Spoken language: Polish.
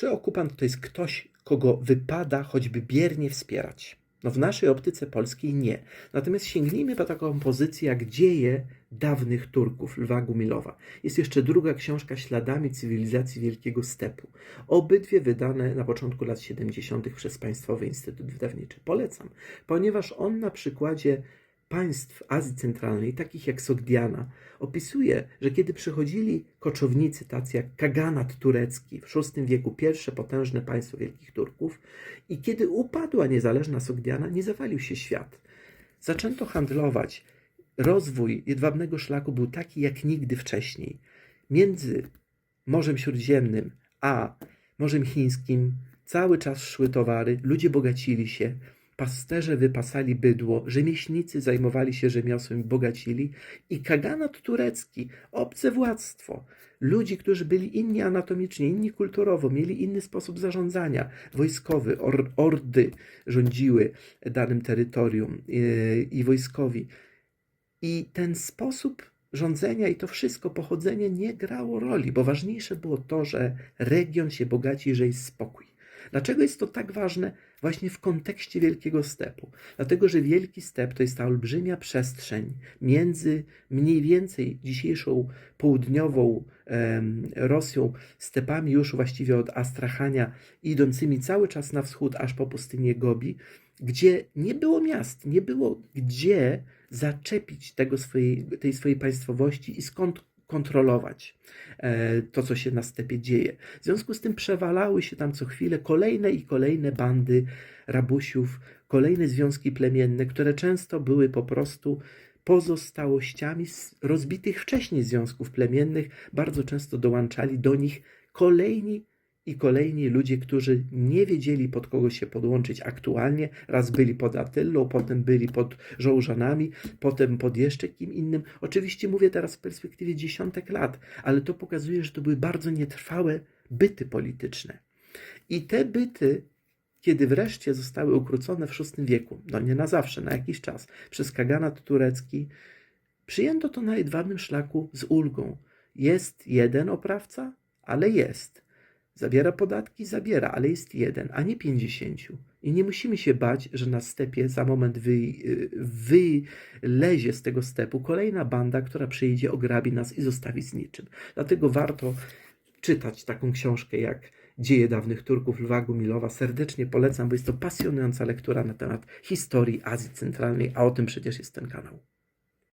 czy okupant to jest ktoś, kogo wypada choćby biernie wspierać? No w naszej optyce polskiej nie. Natomiast sięgnijmy po taką pozycję jak Dzieje dawnych Turków Lwa Gumilowa. Jest jeszcze druga książka Śladami cywilizacji Wielkiego Stepu. Obydwie wydane na początku lat 70. przez Państwowy Instytut Wydawniczy. Polecam, ponieważ on na przykładzie państw Azji Centralnej, takich jak Sogdiana, opisuje, że kiedy przychodzili koczownicy, tacy jak Kaganat turecki w VI wieku, pierwsze potężne państwo Wielkich Turków, i kiedy upadła niezależna Sogdiana, nie zawalił się świat. Zaczęto handlować. Rozwój jedwabnego szlaku był taki jak nigdy wcześniej. Między Morzem Śródziemnym a Morzem Chińskim cały czas szły towary, ludzie bogacili się, pasterze wypasali bydło, rzemieślnicy zajmowali się rzemiosłem i bogacili i kaganat turecki, obce władztwo, ludzi, którzy byli inni anatomicznie, inni kulturowo, mieli inny sposób zarządzania, wojskowy, or, ordy rządziły danym terytorium yy, i wojskowi. I ten sposób rządzenia i to wszystko, pochodzenie nie grało roli, bo ważniejsze było to, że region się bogaci, że jest spokój. Dlaczego jest to tak ważne właśnie w kontekście Wielkiego Stepu? Dlatego, że Wielki Step to jest ta olbrzymia przestrzeń między mniej więcej dzisiejszą południową em, Rosją, stepami już właściwie od Astrachania, idącymi cały czas na wschód, aż po pustynię Gobi, gdzie nie było miast, nie było gdzie zaczepić tego swojej, tej swojej państwowości i skąd kontrolować e, to, co się na stepie dzieje. W związku z tym przewalały się tam co chwilę kolejne i kolejne bandy rabusiów, kolejne związki plemienne, które często były po prostu pozostałościami rozbitych wcześniej związków plemiennych. Bardzo często dołączali do nich kolejni i kolejni ludzie, którzy nie wiedzieli pod kogo się podłączyć aktualnie. Raz byli pod Attylą, potem byli pod Żołżanami, potem pod jeszcze kim innym. Oczywiście mówię teraz w perspektywie dziesiątek lat, ale to pokazuje, że to były bardzo nietrwałe byty polityczne. I te byty, kiedy wreszcie zostały ukrócone w VI wieku, no nie na zawsze, na jakiś czas, przez kaganat turecki, przyjęto to na jedwabnym szlaku z ulgą. Jest jeden oprawca, ale jest. Zabiera podatki? Zabiera, ale jest jeden, a nie pięćdziesięciu. I nie musimy się bać, że na stepie za moment wy, wylezie z tego stepu kolejna banda, która przyjdzie, ograbi nas i zostawi z niczym. Dlatego warto czytać taką książkę jak Dzieje dawnych Turków Lwa Gumilowa. Serdecznie polecam, bo jest to pasjonująca lektura na temat historii Azji Centralnej, a o tym przecież jest ten kanał.